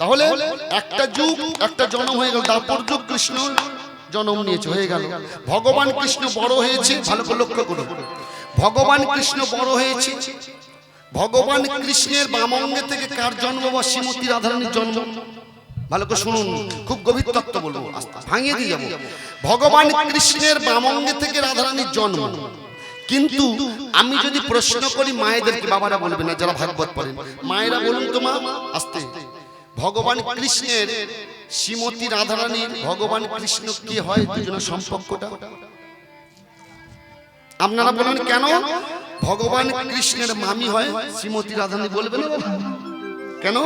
তাহলে একটা যুগ একটা জন্ম হয়ে গেল। দাপর যুগ কৃষ্ণ জন্ম নিয়েছে হয়ে গেল। ভগবান কৃষ্ণ বড় হয়েছে ভালো করে লক্ষ্য করুন ভগবান কৃষ্ণ বড় হয়েছে। ভগবান কৃষ্ণের বামঙ্গে থেকে কার জন্ম বা শ্রীমতী রাধারানীর জন্ম? ভালো করে শুনুন খুব গভীর তত্ত্ব বলব। ভাঙিয়ে দিয়ে যাব। ভগবান কৃষ্ণের বামঙ্গে থেকে রাধারানীর জন্ম। কিন্তু আমি যদি প্রশ্ন করি মায়েদেরকে বাবারা বলবে না যারা ভাগবত পড়েন। মায়েরা বলুন তো মা আস্তে। ভগবান কৃষ্ণের শ্রীমতী রাধারানীর ভগবান কৃষ্ণ কি হয় দুজনের সম্পর্কটা? আপনারা বলেন কেন ভগবান কৃষ্ণের মামি হয় শ্রীমতী রাধারানী বলবেন কেন?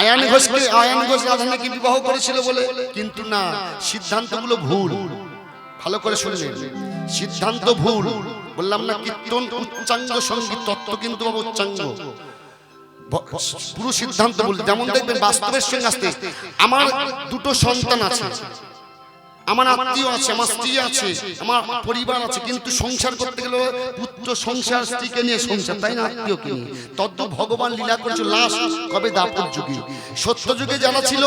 আয়ান ঘোষকে আয়ান ঘোষ রাধারানীকে বিবাহ করেছিল বলে। কিন্তু না, সিদ্ধান্তগুলো ভুল। ভালো করে শুনলেন সিদ্ধান্ত ভুল। বললাম না, কীর্তন উচ্চাঙ্গ সংগীত তত্ত্ব কিন্তু উচ্চাঙ্গ। পুরো সিদ্ধান্ত বলি যেমন দেখবেন বাস্তবের সঙ্গে আসতে, আমার দুটো সন্তান আছে। আমার আত্মীয় আছে, আমার স্ত্রী আছে, আমার পরিবার আছে, কিন্তু সংসার করতে গেলে পুত্র সংসার, স্ত্রীকে নিয়ে সংসার, তাই না আত্মীয়কে নিয়ে? তদ্য ভগবান লীলা করছে লাশ কবে দাপর যুগে? সত্য যুগে যারা ছিল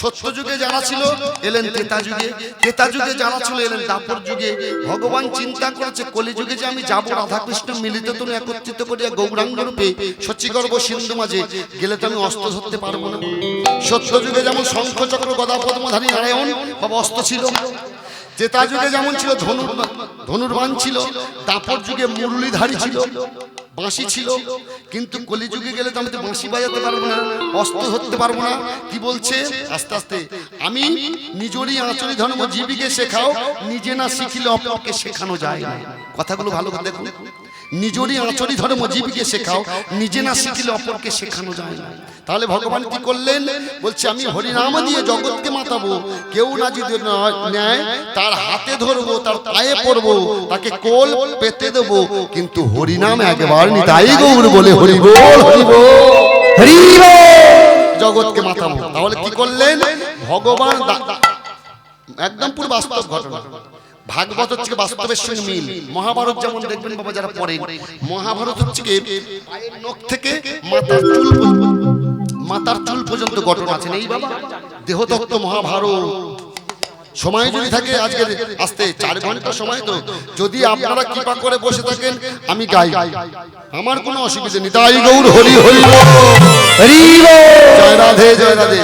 সত্য যুগে যারা ছিল, এলেন তেতা যুগে তেতা যুগে যারা ছিল, এলেন দাপর যুগে। ভগবান চিন্তা করেছে কলি যুগে যে আমি যাব, রাধাকৃষ্ণ মিলিত তো একত্রিত করিয়া গৌরাঙ্গ রূপে সচিগর্ভ সিন্ধু মাঝে গেলে তো আমি অস্ত্র ধরতে পারব না। সত্য যুগে যেমন শঙ্খ চক্র গদা, পদ্মধারী, নারায়ণ, বাবা অস্ত্র ছিল। তেতা যুগে যেমন ছিল, ধনুর ধনুর্বান ছিল। দাপর যুগে মুরলীধারী ছিল। বাঁশি ছিল কিন্তু কলিযুগে গেলে তো আমি তো বাঁশি বাজাতে পারব না অস্ত্র ধরতে পারব না। কি বলছে? আস্তে আস্তে। আমি নিজেরই আচরি ধর্ম জীবিকে শেখাও নিজে না শিখিলে অপরকে শেখানো যায় না। কথাগুলো ভালো করে দেখুন। নিজেরই আচরি ধর্ম জীবিকে শেখাও নিজে না শিখিলে অপরকে শেখানো যায় না। তাহলে ভগবান কি করলেন? বলছে আমি হরিনাম দিয়ে জগৎকে মাতাবো। কেউ না যদি নেয় তার হাতে ধরবো তার পায়ে পড়ব তাকে কোল পেতে দেবো। কিন্তু হরিনাম একবার নিতাই গৌর বলে হরি বল হরি হরি জগৎকে মাতাবো। তাহলে কি করলেন? ভগবান একদম পুরো বাস্তব ঘটনা। ভাগবত হচ্ছে বাস্তবের সঙ্গে মিল। মহাভারত যেমন দেখবেন বাবা যারা পড়েন মহাভারত হচ্ছে কি পায়ের নখ থেকে মাথার চুল মাথার চুল পর্যন্ত ঘটনা আছে। নেই বাবা? দেহতত্ত্ব মহাভারত। সময় যদি থাকে আজকে আসতে চার ঘণ্টা সময় তো। যদি আপনারা কৃপা করে বসে থাকেন আমি গাই। আমার কোনো অসুবিধা নেই। তাই গৌর হরি। হরি জয় রাধে। জয় রাধে।